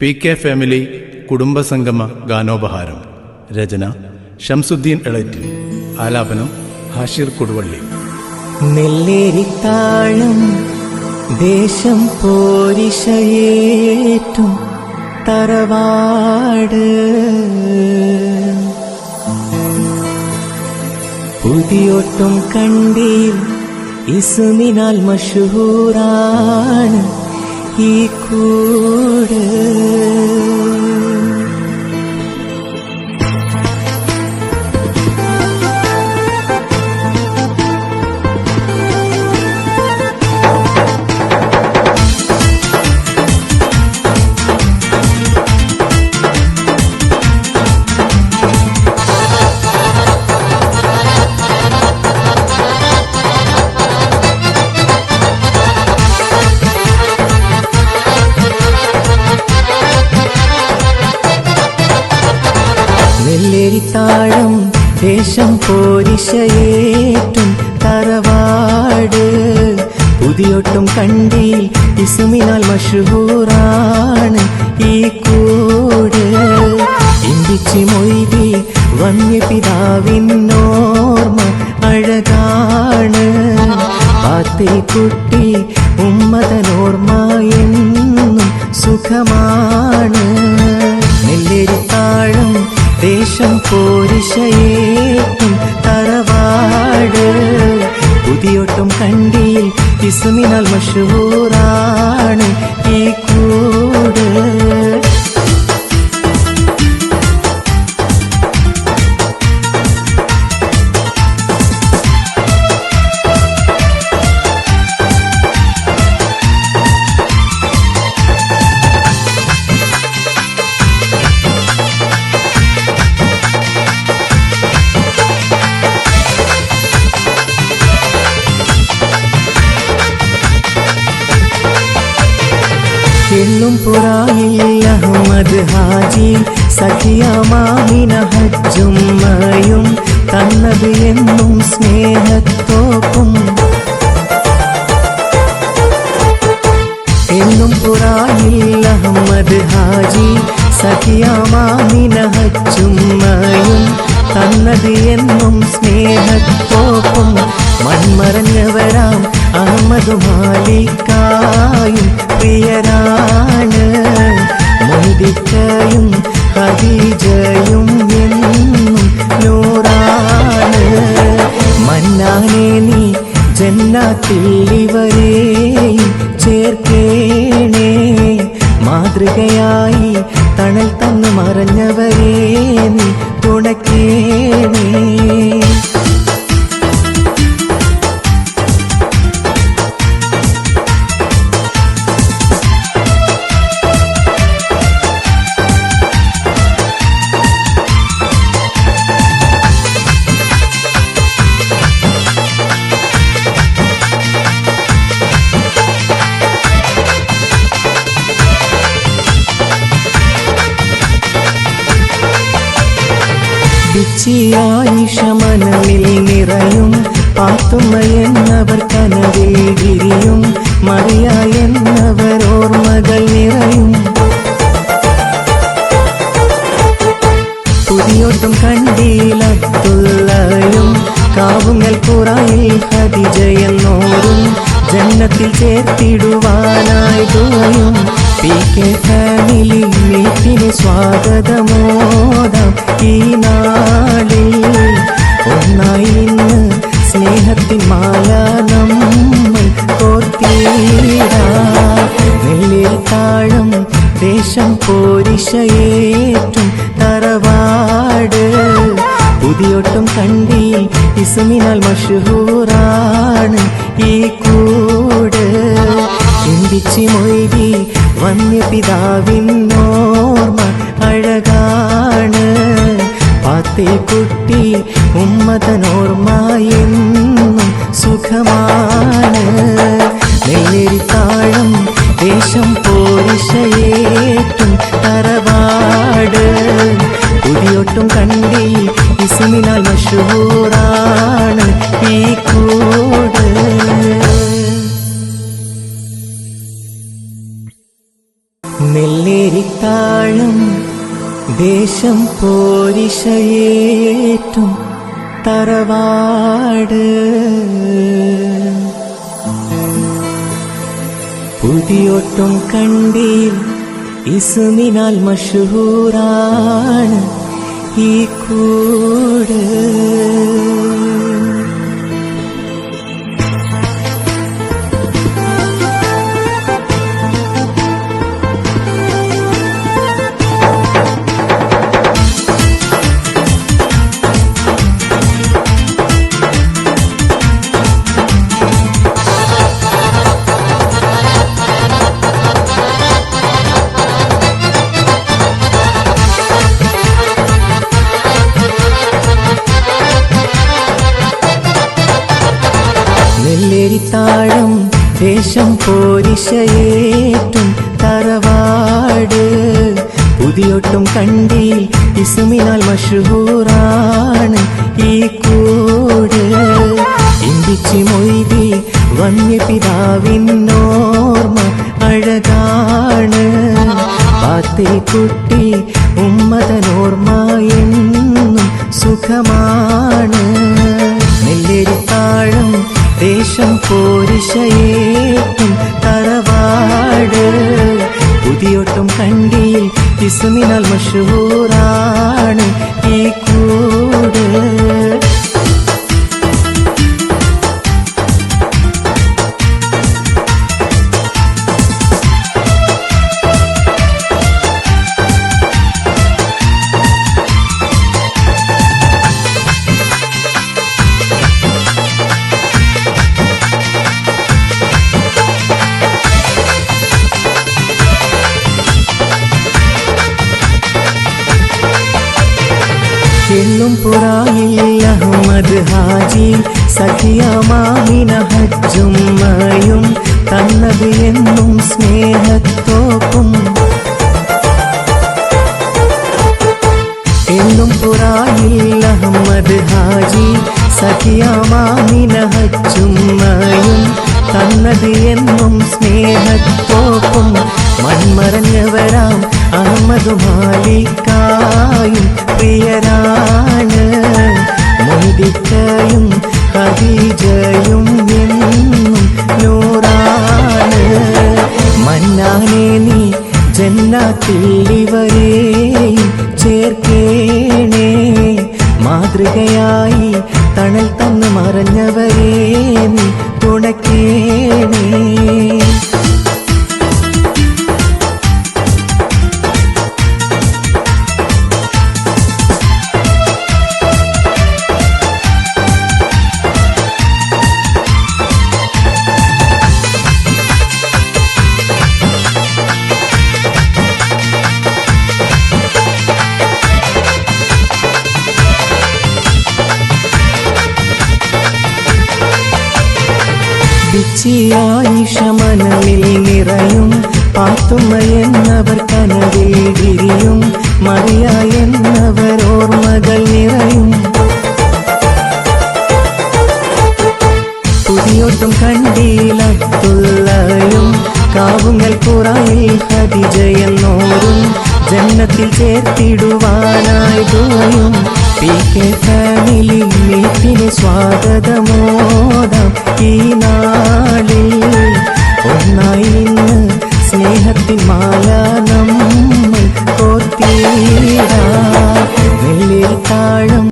P K family കുടുംബസംഗമ ഗാനോപഹാരം. രചന ഷംസുദ്ദീൻ എളറ്റിൽ ആലാപനം ഹാഷിർ കൊടുവള്ളി. നെല്ലേരിത്താഴം ദേശം പോരിശയേറ്റും തറവാട്. പുതിയൊട്ടും കണ്ടീൽ ഇസുമിനാൽ മഷൂറാണ്. ഈ കൂട് ദേശം പോരിശയേറ്റും തറവാട്. പുതിയൊട്ടും കണ്ടിയിൽ ഇസുമിനാൽ മഷൂറാണ് ഈ കൂട്. ഇന്ദിച്ചി മൊയ്തി വന്യപിതാവിനോർമ്മ അഴകാണ്. പാത്തി കുട്ടി ഉമ്മതനോർമ്മ എന്നും സുഖമാണ്. ദേശം പോരിശയേറ്റും തറവാട്. പുതിയൊട്ടും കണ്ടിയിൽ ഇസുമിനാൽ മഷൂറാണ് എന്നും പുറായിൽ അഹമ്മദ് ഹാജി സഖിയമാമിന ഹജ്ജുമ്മയും തന്നത് എന്നും സ്നേഹത്തോക്കും. എന്നും പുറായിൽ അഹമ്മദ് ഹാജി സഖിയമാമിന ഹജ്ജുമ്മയും തന്നത് എന്നും സ്നേഹത്തോക്കും. മൺമറഞ്ഞവരാം അഹമ്മദ് മാലിക്കായും പ്രിയരാണ് മൊയ്തിക്കയും ഹദീജയും എന്നും നൂറാണ്. മന്നാനെ നീ ജന്നാത്തിൽ ചേർക്കേണേ. മാതൃകയായി തണൽ തന്നു മറഞ്ഞവരെ നീ തുണക്കേണേ. മനമിൽ നിറയും. പാത്തുമ്മ എന്നവർ കനവിൽ ഗിരിയും മറിയ എന്നവർ ഓർമ്മകൾ നിറയും. പുതിയൊട്ടും കണ്ടീലത്തുള്ളയും കാവുങ്ങൽ പുറയിൽ ഹതിജയെന്നോരും ജന്നത്തിൽ ചേർത്തിടുവാനായി ദുവയും പി കെ ഫാമിലി മീറ്റിന് സ്വാഗതമോദം. ഈ നാളിൽ ഒന്നായി സ്നേഹത്തിൻ മാല നമ്മൾ കോർത്തിടാം. നെല്ലിൽ താഴം ദേശം പോരിശയേറ്റും തറവാട്. പുതിയൊട്ടും കണ്ടി ഇസുമിനാൽ മഷൂറാണ് ഈ കൂട്. ചിന്തിച്ച് മൊയ്തി വന്യ പിതാവിൻ നോർമ പാത്തേ കുട്ടി ഉമ്മതനോർമ്മ എന്നും സുഖമാണ് നെല്ലേരിത്താഴം ദേശം പോരിശയേറ്റും തറവാട്. പുതിയൊട്ടും കണ്ടി ഇസുമിനാൽ മഷൂറാണ് ഈ കൂട്. നെല്ലേരിത്ത നെല്ലേരിത്താഴം ദേശം പോരിശയേറ്റും തറവാട്. പുതിയൊട്ടും കണ്ടിൽ ഇസുമിനാൽ മഷൂറാണ് ഈ കൂട്. ദേശം പോരിശയേറ്റും തറവാട്. പുതിയൊട്ടും കണ്ടി ഇസുമിനാൽ മഷൂറാണ് ഈ കൂട്. ഇന്ദിച്ചി മൊയ്തി വന്യപിതാവിനോർമ്മ അഴകാണ്. പാത്തിരി കുട്ടി ഉമ്മതനോർമ്മ എന്നും സുഖമാണ് നെല്ലേരിത്താഴം ദേശം പോരിശയേറ്റും തറവാട്. പുതിയൊട്ടും കണ്ടിയിൽ ഇസുമിനാൽ മഷൂറാണ് എന്നും അഹമ്മദ് ഹാജി സഖിയമാമിന ഹജ്ജുമ്മയും തന്നത് എന്നും സ്നേഹത്തോക്കും. എന്നും പുറായിൽ അഹമ്മദ് ഹാജി സഖിയമാമിന ഹജ്ജുമ്മയും തന്നത് എന്നും സ്നേഹത്തോക്കും. മൺമറഞ്ഞവരാം അഹമ്മദ് മാലിക്കായും പ്രിയരാണ് മോദിക്കയും ഖദീജയും ശമനമിൽ നിറയും. പാത്തുമ്മ എന്നവർ കനവിൽ വിരിയും മറിയ എന്നവർ ഓർമ്മകൾ നിറയും. പുതിയൊട്ടും കണ്ടീലത്തുള്ളയും കാവുങ്ങൽ പുറയിൽ ഹതിജയെന്നോരും ജന്മത്തിൽ ചേർത്തിടുവാനായി ദുവയും പി കെ ഫാമിലി മീറ്റിന് സ്വാഗതമോദം